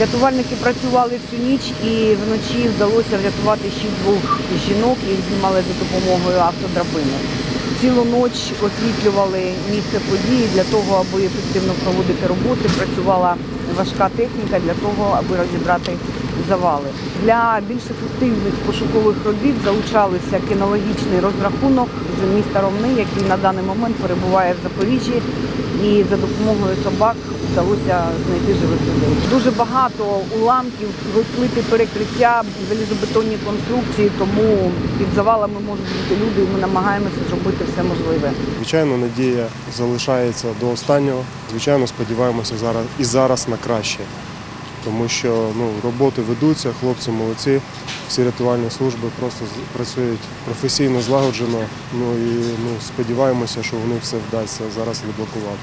Рятувальники працювали всю ніч і вночі вдалося врятувати ще двох жінок, їх знімали за допомогою автодрабини. Цілу ніч освітлювали місце події для того, аби ефективно проводити роботи. Працювала важка техніка для того, аби розібрати завали. Для більш ефективних пошукових робіт залучалися кінологічний розрахунок з міста Ромни, який на даний момент перебуває в Запоріжжі, і за допомогою собак вдалося знайти живих людей. Дуже багато уламків, розплити перекриття, залізобетонні конструкції, тому під завалами можуть бути люди, і ми намагаємося зробити все можливе. Звичайно, надія залишається до останнього. Звичайно, сподіваємося зараз і зараз на краще. Тому що ну, роботи ведуться, хлопці молодці, всі рятувальні служби просто працюють професійно, злагоджено. Ну і ну, сподіваємося, що вони все вдасться зараз відблокувати.